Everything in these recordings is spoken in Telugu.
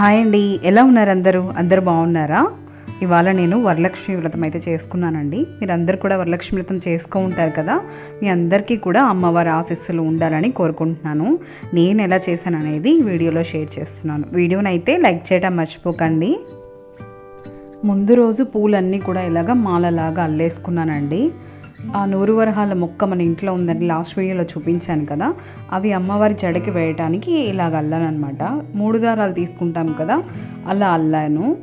హాయ్ అండి. ఎలా ఉన్నారు అందరూ? అందరు బాగున్నారా? ఇవాళ నేను వరలక్ష్మి వ్రతం అయితే చేసుకున్నానండి. మీరు అందరు కూడా వరలక్ష్మి వ్రతం చేసుకో ఉంటారు కదా? మీ అందరికీ కూడా అమ్మవారి ఆశీస్సులు ఉండాలని కోరుకుంటున్నాను. నేను ఎలా చేశాను అనేది వీడియోలో షేర్ చేస్తున్నాను. వీడియోని అయితే లైక్ చేయడం మర్చిపోకండి. ముందు రోజు పూలన్నీ కూడా ఇలాగ మాలలాగా అల్లేసుకున్నానండి. ఆ నూరు వరహాల మొక్క మన ఇంట్లో ఉందని లాస్ట్ వీడియోలో చూపించాను కదా అవి అమ్మవారి జడకి వేయటానికి ఇలాగ అల్లాను అనమాట మూడు దారాలు తీసుకుంటాం కదా అలా అల్లాను.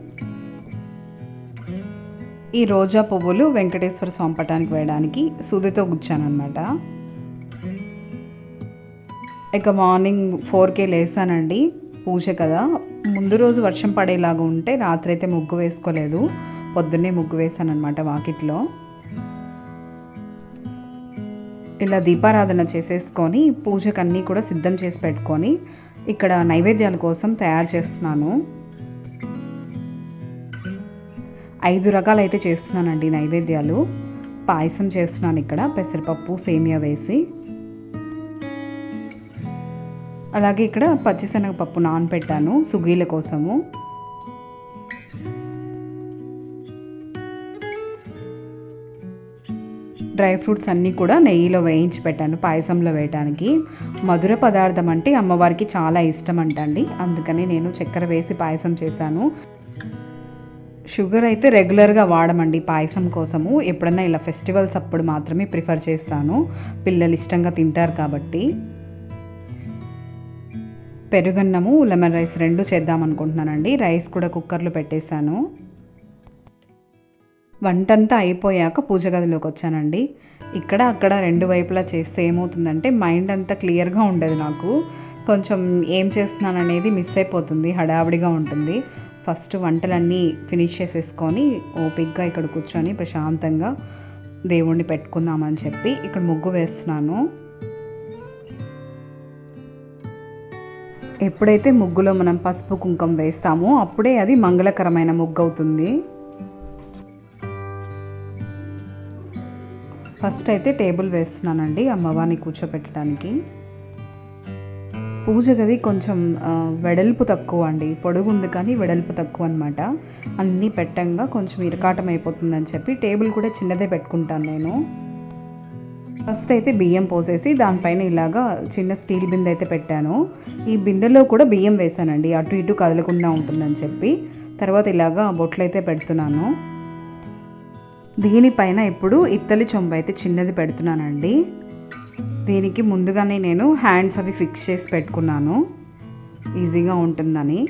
ఈ రోజా పువ్వులు వెంకటేశ్వర స్వామి పటానికి వేయడానికి సూదితో గుచ్చానమాట ఇక మార్నింగ్ ఫోర్కే లేసానండి పూజ కదా. ముందు రోజు వర్షం పడేలాగా ఉంటే రాత్రి అయితే ముగ్గు వేసుకోలేదు పొద్దున్నే ముగ్గు వేసాను అనమాట వాకిట్లో. ఇలా దీపారాధన చేసేసుకొని పూజకు అన్నీ కూడా సిద్ధం చేసి పెట్టుకొని ఇక్కడ నైవేద్యాల కోసం తయారు చేస్తున్నాను. ఐదు రకాలు అయితే చేస్తున్నానండి నైవేద్యాలు. పాయసం చేస్తున్నాను ఇక్కడ పెసరపప్పు సేమియా వేసి. అలాగే ఇక్కడ పచ్చిశనగపప్పు నానబెట్టాను సుగీల కోసము. డ్రై ఫ్రూట్స్ అన్నీ కూడా నెయ్యిలో వేయించి పెట్టాను పాయసంలో వేయటానికి. మధుర పదార్థం అంటే అమ్మవారికి చాలా ఇష్టం అంటండి అందుకని నేను చక్కెర వేసి పాయసం చేశాను. షుగర్ అయితే రెగ్యులర్గా వాడమండి పాయసం కోసము. ఎప్పుడన్నా ఇలా ఫెస్టివల్స్ అప్పుడు మాత్రమే ప్రిఫర్ చేస్తాను. పిల్లలు ఇష్టంగా తింటారు కాబట్టి. పెరుగన్నము లెమన్ రైస్ రెండు చేద్దాం అనుకుంటున్నానండి రైస్ కూడా కుక్కర్లో పెట్టేశాను. వంటంతా అయిపోయాక పూజ గదిలోకి వచ్చానండి. ఇక్కడ అక్కడ రెండు వైపులా చేస్తే ఏమవుతుందంటే మైండ్ అంతా క్లియర్గా ఉండదు నాకు. కొంచెం ఏం చేస్తున్నాను అనేది మిస్ అయిపోతుంది హడావిడిగా ఉంటుంది. ఫస్ట్ వంటలన్నీ ఫినిష్ చేసేసుకొని ఓపిక్గా ఇక్కడ కూర్చొని ప్రశాంతంగా దేవుణ్ణి పెట్టుకుందామని చెప్పి ఇక్కడ ముగ్గు వేస్తున్నాను. ఎప్పుడైతే ముగ్గులో మనం పసుపు కుంకుమ వేస్తామో అప్పుడే అది మంగళకరమైన ముగ్గు అవుతుంది. ఫస్ట్ అయితే టేబుల్ వేస్తున్నానండి అమ్మవారిని కూర్చోపెట్టడానికి. పూజ గది కొంచెం వెడల్పు తక్కువ అండి. పొడుగు ఉంది కానీ వెడల్పు తక్కువ అనమాట అన్నీ పెట్టంగా కొంచెం ఇరకాటం అయిపోతుందని చెప్పి టేబుల్ కూడా చిన్నదే పెట్టుకుంటాను నేను. ఫస్ట్ అయితే బియ్యం పోసేసి దానిపైన ఇలాగా చిన్న స్టీల్ బిందె అయితే పెట్టాను. ఈ బిందెలో కూడా బియ్యం వేసానండి అటు ఇటు కదలకుండా ఉంటుందని చెప్పి. తర్వాత ఇలాగా బొట్లు అయితే పెడుతున్నాను. దీనిపైన ఇప్పుడు ఇత్తలి చెంబు అయితే చిన్నది పెడుతున్నానండి. దీనికి ముందుగానే నేను హ్యాండ్స్ అవి ఫిక్స్ చేసి పెట్టుకున్నాను. ఈజీగా ఉంటుందని.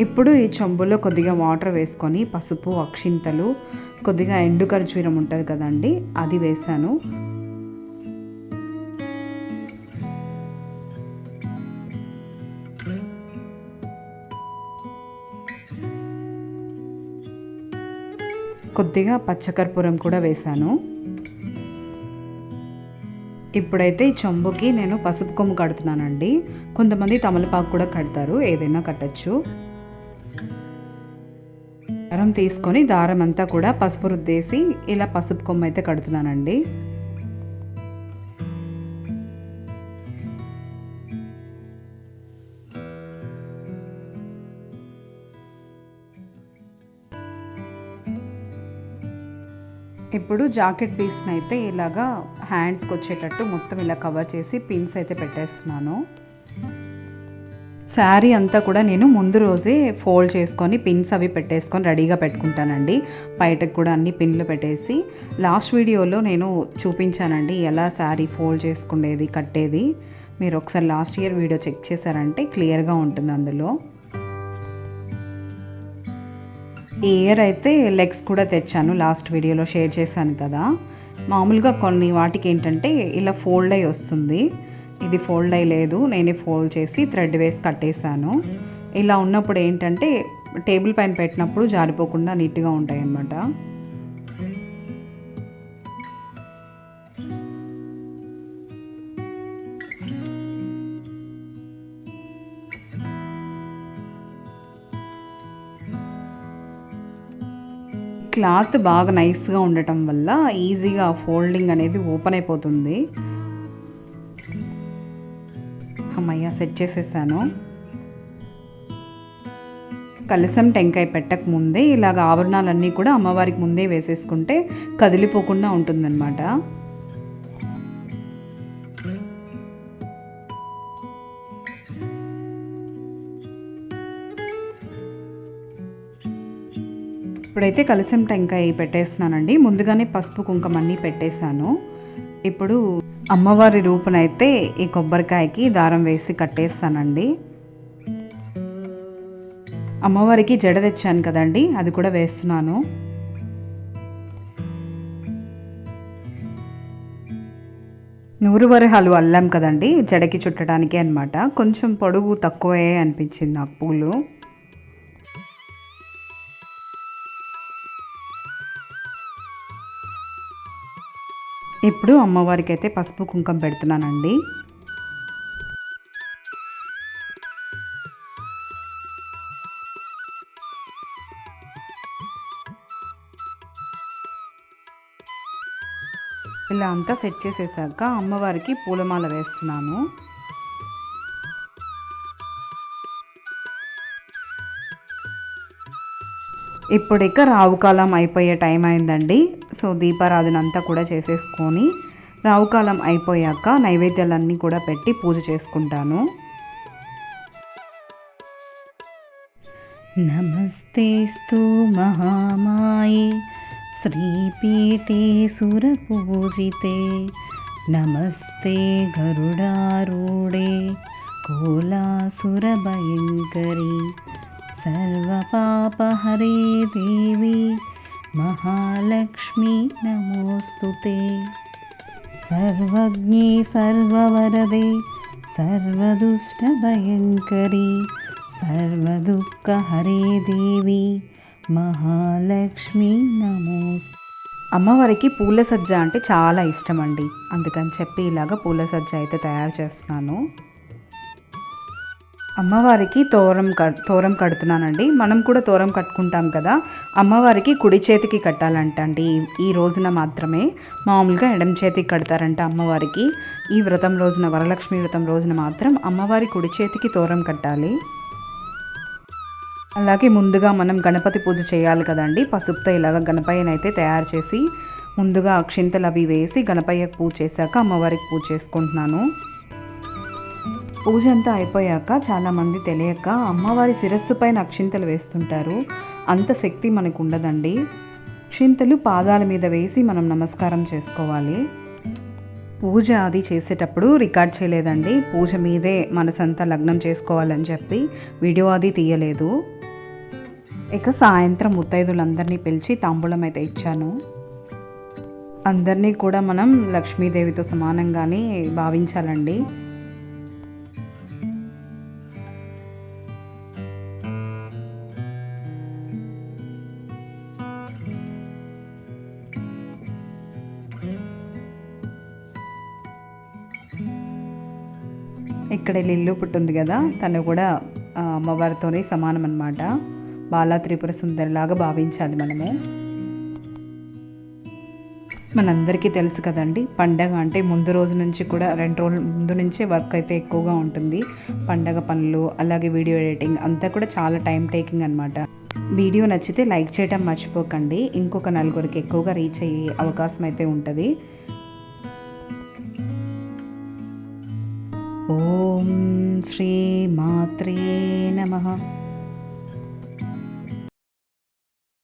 ఇప్పుడు ఈ చెంబులో కొద్దిగా వాటర్ వేసుకొని పసుపు అక్షింతలు కొద్దిగా ఎండు ఖర్జూరం ఉంటుంది కదండి అది వేసాను. కొద్దిగా పచ్చకర్పూరం కూడా వేశాను. ఇప్పుడైతే ఈ చెంబుకి నేను పసుపు కొమ్ము కడుతున్నానండి. కొంతమంది తమలపాకు కూడా కడతారు ఏదైనా కట్టచ్చు. దారం తీసుకొని దారం అంతా కూడా పసుపు రుద్దేసి ఇలా పసుపు కొమ్మ అయితే కడుతున్నానండి. ఇప్పుడు జాకెట్ పీస్ని అయితే ఇలాగా హ్యాండ్స్కి వచ్చేటట్టు మొత్తం ఇలా కవర్ చేసి పిన్స్ అయితే పెట్టేస్తున్నాను. శారీ అంతా కూడా నేను ముందు రోజే ఫోల్డ్ చేసుకొని పిన్స్ అవి పెట్టేసుకొని రెడీగా పెట్టుకుంటానండి. బయటకు కూడా అన్ని పిన్లు పెట్టేసి లాస్ట్ వీడియోలో నేను చూపించానండి ఎలా శారీ ఫోల్డ్ చేసుకునేది కట్టేది. మీరు ఒకసారి లాస్ట్ ఇయర్ వీడియో చెక్ చేశారంటే క్లియర్గా ఉంటుంది అందులో. ఈ ఇయర్ అయితే లెగ్స్ కూడా తెచ్చాను. లాస్ట్ వీడియోలో షేర్ చేశాను కదా. మామూలుగా కొన్ని వాటికి ఏంటంటే ఇలా ఫోల్డ్ అయి వస్తుంది. ఇది ఫోల్డ్ అయి లేదు. నేనే ఫోల్డ్ చేసి థ్రెడ్ వేసి కట్టేశాను. ఇలా ఉన్నప్పుడు ఏంటంటే టేబుల్ పైన పెట్టినప్పుడు జారిపోకుండా నీట్గా ఉంటాయి అన్నమాట క్లాత్ బాగా నైస్గా ఉండటం వల్ల ఈజీగా ఫోల్డింగ్ అనేది ఓపెన్ అయిపోతుంది. అమ్మయ్య సెట్ చేసేసాను. కలసం టెంకాయ పెట్టక ముందే ఇలాగ ఆభరణాలన్నీ కూడా అమ్మవారికి ముందే వేసేసుకుంటే కదిలిపోకుండా ఉంటుందన్నమాట. ఇప్పుడైతే కలసం టెంకాయ పెట్టేస్తున్నానండి. ముందుగానే పసుపు కుంకుమ అన్నీ పెట్టేశాను. ఇప్పుడు అమ్మవారి రూపునైతే ఈ కొబ్బరికాయకి దారం వేసి కట్టేస్తానండి. అమ్మవారికి జడ తెచ్చాను కదండి అది కూడా వేస్తున్నాను. నూరు వరహాలు అల్లాం కదండి జడకి చుట్టడానికి అనమాట కొంచెం పొడుగు తక్కువే అనిపించింది నాకు పూలు. ఇప్పుడు అమ్మవారికి అయితే పసుపు కుంకుమ పెడుతున్నానండి. ఇలా అంతా సెట్ చేసేసాక అమ్మవారికి పూలమాల వేస్తున్నాను. ఇప్పుడు ఇక రావుకాలం అయిపోయే టైం అయిందండి. సో దీపారాధన అంతా కూడా చేసేసుకొని రావుకాలం అయిపోయాక నైవేద్యాలన్నీ కూడా పెట్టి పూజ చేసుకుంటాను. నమస్తేస్తు మహామాయే. శ్రీపీఠే సురపూజితే నమస్తే గరుడారూఢే. కోలాసురభయంకరి సర్వపాపహరే దేవి మహాలక్ష్మి నమోస్తుతే సర్వజ్ఞే సర్వవరదే సర్వదుష్టభయంకరి సర్వదుఃఖహరే దేవి మహాలక్ష్మి నమోస్ అమ్మవారికి పూల సజ్జ అంటే చాలా ఇష్టం అండి అందుకని చెప్పి ఇలాగ పూల సజ్జ అయితే తయారు చేస్తున్నాను. అమ్మవారికి తోరం కట్ తోరం కడుతున్నానండి. మనం కూడా తోరం కట్టుకుంటాం కదా. అమ్మవారికి కుడి చేతికి కట్టాలంట అండి ఈ రోజున మాత్రమే. మామూలుగా ఎడం చేతికి కడతారంట అమ్మవారికి. ఈ వ్రతం రోజున వరలక్ష్మి వ్రతం రోజున మాత్రం అమ్మవారి కుడి చేతికి తోరం కట్టాలి. అలాగే ముందుగా మనం గణపతి పూజ చేయాలి కదండి. పసుపుతో ఇలాగ గణపయ్యని అయితే తయారు చేసి ముందుగా అక్షింతలు అవి వేసి గణపయ్యకు పూజ చేశాక అమ్మవారికి పూజ చేసుకుంటున్నాను. పూజ అంతా అయిపోయాక చాలామంది తెలియక అమ్మవారి శిరస్సు పైన అక్షింతలు వేస్తుంటారు. అంత శక్తి మనకు ఉండదండి అక్షింతలు పాదాల మీద వేసి మనం నమస్కారం చేసుకోవాలి. పూజ అది చేసేటప్పుడు రికార్డ్ చేయలేదండి. పూజ మీదే మనసంతా లగ్నం చేసుకోవాలని చెప్పి వీడియో అది తీయలేదు. ఇక సాయంత్రం ముత్తైదులందరినీ పిలిచి తాంబూలం అయితే ఇచ్చాను. అందరినీ కూడా మనం లక్ష్మీదేవితో సమానంగానే భావించాలండి. ఇక్కడ లిల్లు పుట్టింది కదా తను కూడా అమ్మవారితోనే సమానం అనమాట బాలా త్రిపుర సుందరిలాగా భావించాలి మనము. మనందరికీ తెలుసు కదండి పండగ అంటే ముందు రోజు నుంచి కూడా రెండు రోజుల ముందు నుంచే వర్క్ అయితే ఎక్కువగా ఉంటుంది. పండగ పనులు అలాగే వీడియో ఎడిటింగ్ అంతా కూడా చాలా టైం టేకింగ్ అనమాట వీడియో నచ్చితే లైక్ చేయడం మర్చిపోకండి. ఇంకొక నలుగురికి ఎక్కువగా రీచ్ అయ్యే అవకాశం అయితే ఉంటుంది. ఓ శ్రీ మాత్రే నమ